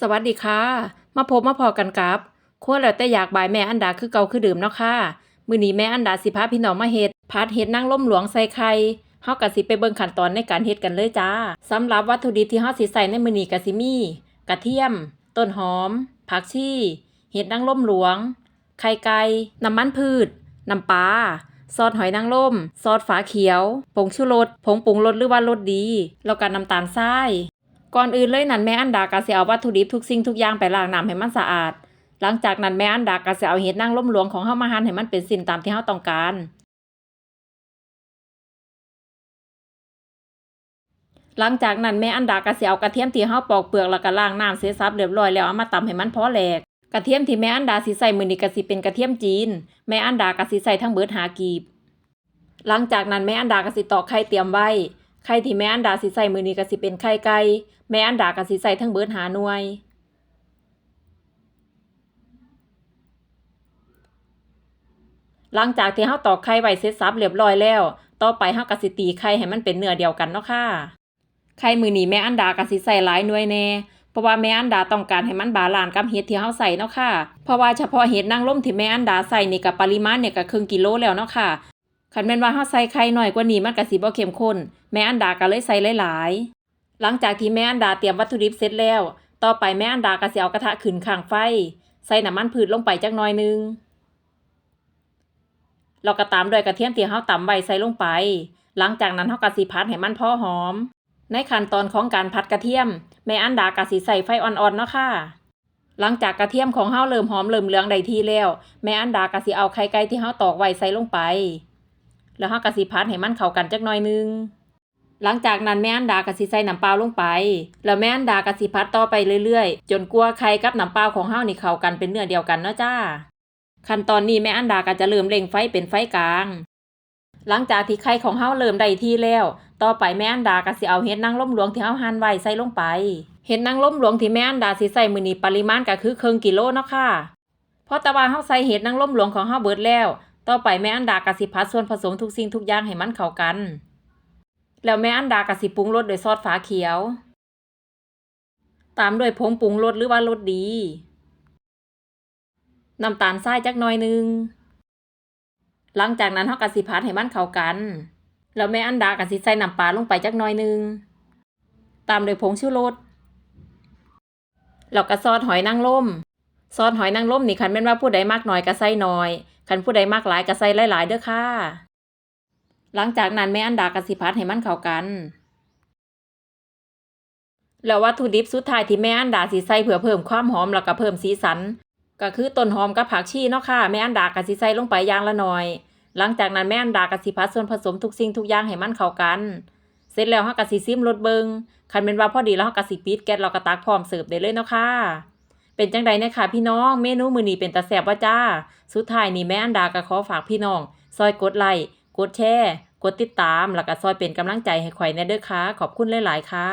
สวัสดีค่ะ มาพบมาพอกันกับครัวแล้วแต่อยากบายแม่อันดาคือเก่าคือเดิมเนาะค่ะ มื้อนี้แม่อันดาสิพาพี่น้องมาเฮ็ดผัดเห็ดนางร่มหลวงใส่ไข่เฮาก็สิไปเบิ่งขั้นตอนในการเฮ็ดกันเลยจ้าสำหรับวัตถุดิบที่เฮาสิใส่ในมื้อนี้ก็สิมี กระเทียม ต้นหอม ผักชีเห็ดนางร่มหลวง ไข่ไก่ น้ำมันพืช น้ำปลา ซอสหอยนางรมซอสฝาเขียว ผงชูรส ผงปรุงรสหรือว่ารสดี แล้วก็น้ำตาลทราย ก่อนอื่นเลยนั่นแม่อันดาก็สิเอาวัตถุดิบทุกสิ่งทุกอย่างไปล้างน้ำให้มันสะอาด หลังจากนั้นแม่อันดาก็สิเอาเห็ดนางรมหลวงของเฮามาหั่นให้มันเป็นสิ้นตามที่เฮาต้องการหลังจากนั้นแม่อันดาก็สิเอากระเทียมที่เฮาปอกเปลือกแล้วก็ล้างน้ำเสร็จสับเรียบร้อยแล้วเอามาตำให้มันพอแหลกกระเทียมที่แม่อันดาสิใส่มือนี้ก็สิเป็นกระเทียมจีน แม่อันดาก็สิใส่ทั้งเบิดหากีบ หลังจากนั้นแม่อันดาก็สิตอกไข่เตรียมไว้ ไข่ที่แม่อันดาสิใส่มือนี้ก็สิเป็นไข่ไก่แม่อันดาก็สิใส่ทั้งเบิดหาหน่วย หลังจากที่เฮาตอกไข่ไว้เสร็จสับเรียบร้อยแล้ว ต่อไปเฮาก็สิตีไข่ให้มันเป็นเนื้อเดียวกันเนาะค่ะไข่มือนี้แม่อันดาก็สิใส่หลายหน่วยแน่เพราะว่าแม่อันดาต้องการให้มันบาลานกับเห็ดที่เฮาใส่เนาะค่ะ เพราะว่าเฉพาะเห็ดนางรมที่แม่อันดาใส่นี่ก็ปริมาณเนี่ยก็ครึ่งกิโลแล้วเนาะค่ะ คันแม่นว่าเฮาใส่ไข่หน้อยกว่านี้มันก็สิบ่เข้มข้น แม่อันดาก็เลยใส่หลายๆ หลังจากที่แม่อันดาเตรียมวัตถุดิบเสร็จแล้ว ต่อไปแม่อันดาก็สิเอากระทะขึ้นข้างไฟ ใส่น้ำมันพืชลงไปจักหน่อยนึงเราก็ตามด้วยกระเทียมที่เฮาตำไว้ใส่ลงไป หลังจากนั้นเฮาก็สิผัดให้มันพอหอม ในขั้นตอนของการผัดกระเทียม แม่อันดาก็สิใส่ไฟอ่อนๆเนาะค่ะ หลังจากกระเทียมของเฮาเริ่มหอมเริ่มเหลืองได้ที่แล้ว แม่อันดาก็สิเอาไข่ไก่ที่เฮาตอกไว้ใส่ลงไป แล้วเฮาก็สิผัดให้มันเข้ากันจักหน่อยนึง หลังจากนั้นแม่อันดาก็สิใส่น้ำเปล่าลงไป แล้วแม่อันดาก็สิผัดต่อไปเรื่อยๆ จนกว่าไข่กับน้ำเปล่าของเฮานี่เข้ากันเป็นเนื้อเดียวกันเนาะจ้า ขั้นตอนนี้แม่อันดาก็จะเริ่มเร่งไฟเป็นไฟกลางหลังจากที่ไข่ของเฮาเริ่มได้ที่แล้ว ต่อไปแม่อันดาก็สิเอาเห็ดนางรมหลวงที่เฮาหั่นไว้ใส่ลงไป เห็ดนางรมหลวงที่แม่อันดาสิใส่มื้อนี้ปริมาณก็คือครึ่งกิโลเนาะค่ะ เพราะต่ว่าเฮาใส่เห็ดนางรมหลวงของเฮาเบิดแล้ว ต่อไปแม่อันดาก็สิผัดส่วนผสมทุกสิ่งทุกอย่างให้มันเข้ากัน แล้วแม่อันดาก็สิปรุงรสด้วยซอสฝาเขียว ตามด้วยผงปรุงรสหรือว่ารสดี น้ำตาลทรายจักหน่อยหนึง หลังจากนั้นเฮาก็สิผัดให้มันเข้ากัน แล้วแม่อันดาก็สิใส่น้ำปลาลงไปจักหน่อยหนึง ตามด้วยผงชูรสแล้วก็ซอสหอยนางรมซอสหอยนางรมนี่คันแม่นว่าผู้ใดมากน้อยก็ใส่น้อย คันผู้ใดมากหลายก็ใส่หลายๆเด้อค่ะ หลังจากนั้นแม่อันดาก็สิผัดให้มันเข้ากัน แล้ววัตถุดิบสุดท้ายที่แม่อันดาสิใส่เพื่อเพิ่มความหอมแล้วก็เพิ่มสีสัน ก็คือต้นหอมกับผักชีเนาะค่ะแม่อันดาก็สิใส่ลงไปอย่างละหน่อย หลังจากนั้นแม่อันดาก็สิผัดส่วนผสมทุกสิ่งทุกอย่างให้มันเข้ากันเสร็จแล้วเฮาก็สิซิมรสเบิงคันเป็นว่าพอดีแล้วเฮาก็สิปิดแก๊สแล้วก็ตักพร้อมเสิร์ฟได้เลยเนาะค่ะ เป็นจังใดนะคะพี่น้องเมนูมื้อนี้เป็นตาแซ่บว่าจ้า สุดท้ายนี่แม่อันดาก็ขอฝากพี่น้อง ซอยกดไลค์กดแชร์ กดติดตาม แล้วก็ซอยเป็นกำลังใจให้ข่อยแน่เด้อค่ะ ขอบคุณหลาย ๆ ค่ะ